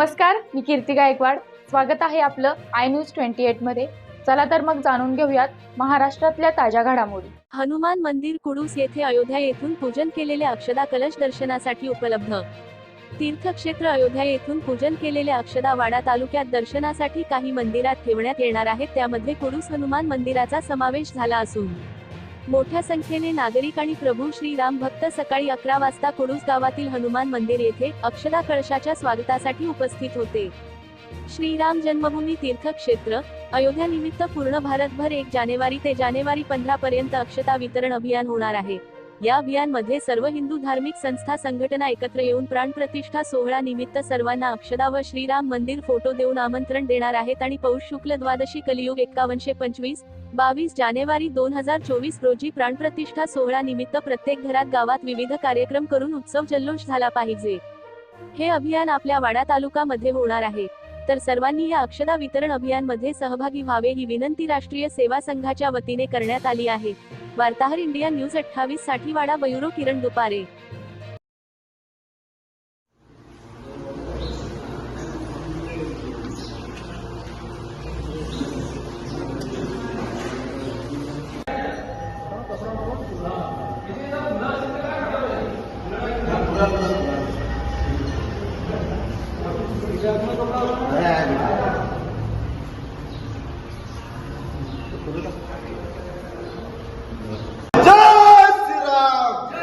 नमस्कार मी कीर्ती गायकवाड. स्वागत आहे आपलं आय न्यूज ट्वेंटी एटमध्ये चला तर मग जाणून घेऊयात महाराष्ट्रातल्या ताज्या घडामोडी. हनुमान मंदिर कुडूस येथे अयोध्या येथून पूजन केलेल्या अक्षदा कलश दर्शनासाठी उपलब्ध. तीर्थक्षेत्र अयोध्या येथून पूजन केलेल्या अक्षदा वाडा तालुक्यात दर्शनासाठी काही मंदिरात ठेवण्यात येणार आहेत त्यामध्ये कुडूस हनुमान मंदिराचा समावेश झाला असून मोठ्या संख्येने नागरिक आणि प्रभू श्रीराम भक्त सकाळी अकरा वाजता कुडूस गावातील हनुमान मंदिर येथे अक्षदा कळशाच्या स्वागतासाठी उपस्थित होते. श्रीराम जन्मभूमी तीर्थक्षेत्र अयोध्या निमित्त पूर्ण भारतभर एक जानेवारी ते जानेवारी पंधरा पर्यंत अक्षता वितरण अभियान होणार आहे. या अभियानमध्ये सर्व हिंदू धार्मिक संस्था संघटना एकत्र येऊन प्राणप्रतिष्ठा सोहळा निमित्त सर्वांना अक्षदा व श्रीराम मंदिर फोटो देऊन आमंत्रण देणार आहेत आणि पौष शुक्ल द्वादशी कलियुग एक्कावनशे पंचवीस बावीस जानेवारी दोन हजार चोवीस रोजी प्राणप्रतिष्ठा सोहळा निमित्त प्रत्येक घरात गावात विविध कार्यक्रम करून उत्सव जल्लोष झाला पाहिजे. हे अभियान आपल्या वाडा तालुकामध्ये होणार आहे. तर सर्वांनी या अक्षदा वितरण अभियानमध्ये सहभागी व्हावे ही विनंती राष्ट्रीय सेवा संघाच्या वतीने करण्यात आली आहे. वार्ताहर इंडिया न्यूज अठ्ठावीससाठी वाडा बयुरो किरण दुपारे.